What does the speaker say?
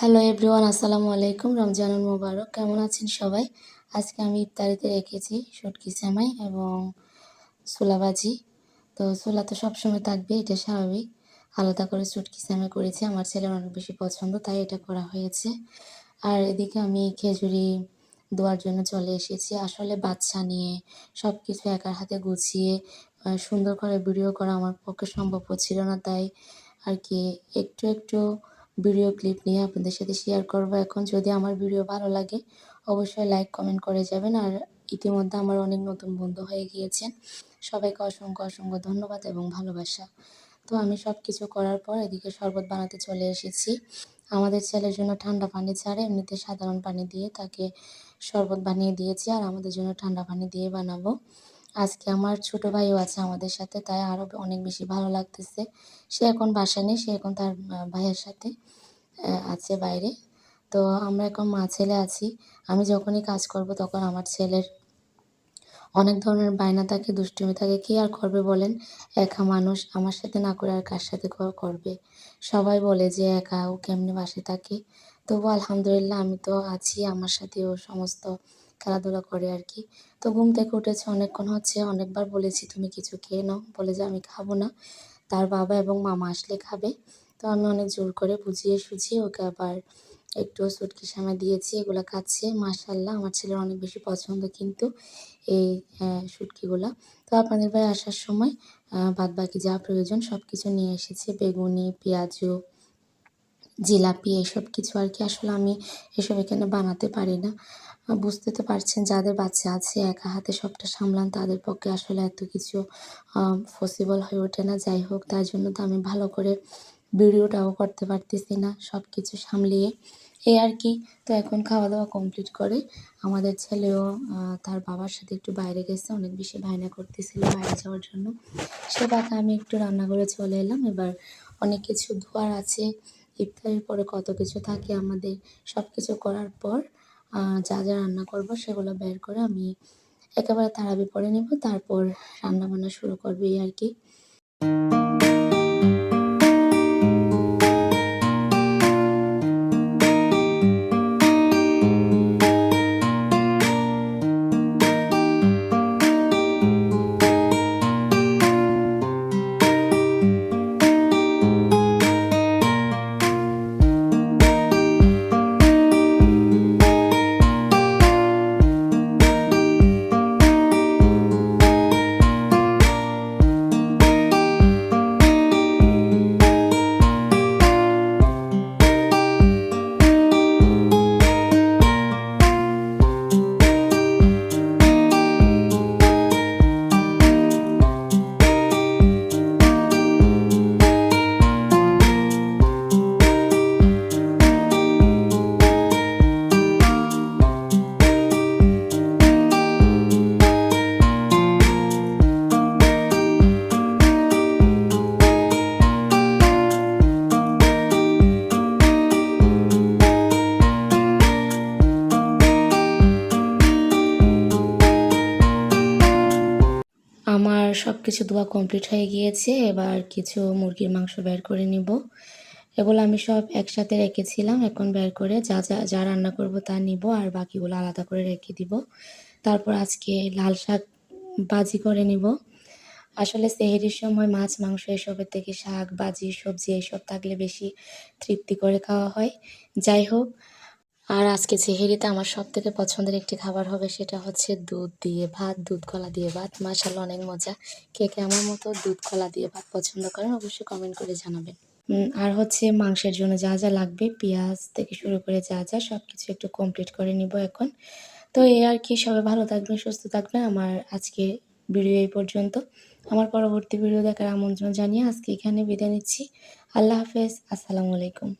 Hello everyone আসসালামু আলাইকুম। রমজানুল মোবারক। কেমন আছেন সবাই? আজকে আমি ইফতারিতে রেখেছি শুটকি সেমাই এবং ছোলাবাজি তো ছোলা তো সবসময় থাকবে, এটা স্বাভাবিক। আলাদা করে শুটকি সেমাই করেছি, আমার ছেলের অনেক বেশি পছন্দ, তাই এটা করা হয়েছে। আর এদিকে আমি খেজুরি দেওয়ার জন্য চলে এসেছি। আসলে বাচ্চা নিয়ে সব কিছু একার হাতে গুছিয়ে সুন্দর করে ভিডিও করা আমার পক্ষে সম্ভব হচ্ছিল না, তাই আর কি একটু একটু ভিডিও ক্লিপ নিয়ে আপনাদের সাথে শেয়ার করব। এখন যদি আমার ভিডিও ভালো লাগে, অবশ্যই লাইক কমেন্ট করে যাবেন। আর ইতিমধ্যে আমার অনেক নতুন বন্ধু হয়ে গিয়েছেন। সবাইকে অসংখ্য অসংখ্য ধন্যবাদ এবং ভালোবাসা। তো আমি সব কিছু করার পর এদিকে শরবত বানাতে চলে এসেছি। আমাদের ছেলের জন্য ঠান্ডা পানি ছাড়ে, এমনিতে সাধারণ পানি দিয়ে তাকে শরবত বানিয়ে দিয়েছি। আর আমাদের জন্য ঠান্ডা পানি দিয়ে বানাবো। আজকে আমার ছোট ভাইও আছে আমাদের সাথে, তাই আরও অনেক বেশি ভালো লাগতেছে। সে এখন বাসা নেই, সে এখন তার ভাইয়ের সাথে আছে বাইরে। তো আমরা এখন মা ছেলে আছি। আমি যখনই কাজ করব তখন আমার ছেলের অনেক ধরনের বায়না থাকে, দুষ্টুমি থাকে। কী আর করবে বলেন? একা মানুষ, আমার সাথে না করে আর কার সাথে করবে? সবাই বলে যে একা ও কেমনি বাসে থাকে? তবু আলহামদুলিল্লাহ আমি তো আছি, আমার সাথে ও সমস্ত খেলাধুলা করে আর কি তো ঘুম থেকে উঠেছে, অনেকক্ষণ হচ্ছে, অনেকবার বলেছি, তুমি কিছু খেয়ে নাও। বলে যে, আমি খাব না। তার বাবা এবং মামা আসলে খাবে। তো আমি অনেক জোর করে বুঝিয়ে সুঝিয়ে ওকে আবার একটু সুটকি সামা দিয়েছি, এগুলো খাচ্ছে। মাশাল্লাহ আমার ছেলের অনেক বেশি পছন্দ কিন্তু এই শুটকিগুলো তো আপনাদের ভাই আসার সময় বাদ বাকি যা প্রয়োজন সব কিছু নিয়ে এসেছে। বেগুনি, পেঁয়াজু, জিলাপি, এসব কিছু আর কি আসলে আমি এসব এখানে বানাতে পারি না। বুঝতে তো পারছেন যাদের বাচ্চা আছে, একা হাতে সবটা সামলান, তাদের পক্ষে আসলে এত কিছু পসিবল হয়ে ওঠে না। যাই হোক, তার জন্য তো আমি ভালো করে ভিডিওটাও করতে পারতেছি না সব কিছু সামলিয়ে। এই আর কি, তো এখন খাওয়া দাওয়া কমপ্লিট করে আমাদের ছেলেও তার বাবার সাথে একটু বাইরে গেছে, অনেক বেশি বায়না করতেছিল বাইরে যাওয়ার জন্য। সে বাকে আমি একটু রান্না করে চলে এলাম। এবার অনেক কিছু ধোয়ার আছে, ইফতারের পরে কত কিছু থাকে আমাদের সব কিছু করার পর যা যা রান্না করব সেগুলো বের করে আমি একেবারে তাড়াবি পরে নেব, তারপর রান্না বান্না শুরু করবে আর কি। কিছু ধোয়া কমপ্লিট হয়ে গিয়েছে, এবার কিছু মুরগির মাংস বের করে নিব। এগুলো আমি সব একসাথে রেখেছিলাম, এখন বের করে যা যা যা রান্না করব তা নিব, আর বাকিগুলো আলাদা করে রেখে দিব। তারপর আজকে লাল শাক বাজি করে নিব। আসলে সেহেরির সময় মাছ, মাংস এসবের থেকে শাক বাজি সবজি এসব থাকলে বেশি তৃপ্তি করে খাওয়া হয়। যাই হোক আর আজকে সেহেরিতে আমার সব থেকে পছন্দের একটি খাবার হবে সেটা হচ্ছে দুধ দিয়ে ভাত, দুধ কলা দিয়ে ভাত। মাসাল্লাহ অনেক মজা। কে কে আমার মতো দুধ, কলা দিয়ে ভাত পছন্দ করেন অবশ্যই কমেন্ট করে জানাবেন। আর হচ্ছে মাংসের জন্য যা যা লাগবে, পেঁয়াজ থেকে শুরু করে যা যা সব কিছু একটু কমপ্লিট করে নিব এখন। তো এই আর কি, সবাই ভালো থাকবেন, সুস্থ থাকবেন। আমার আজকে ভিডিও এই পর্যন্ত। আমার পরবর্তী ভিডিও দেখার আমন্ত্রণ জানিয়ে আজকে এখানে বিদায় নিচ্ছি। আল্লাহ হাফেজ, আসসালামু আলাইকুম।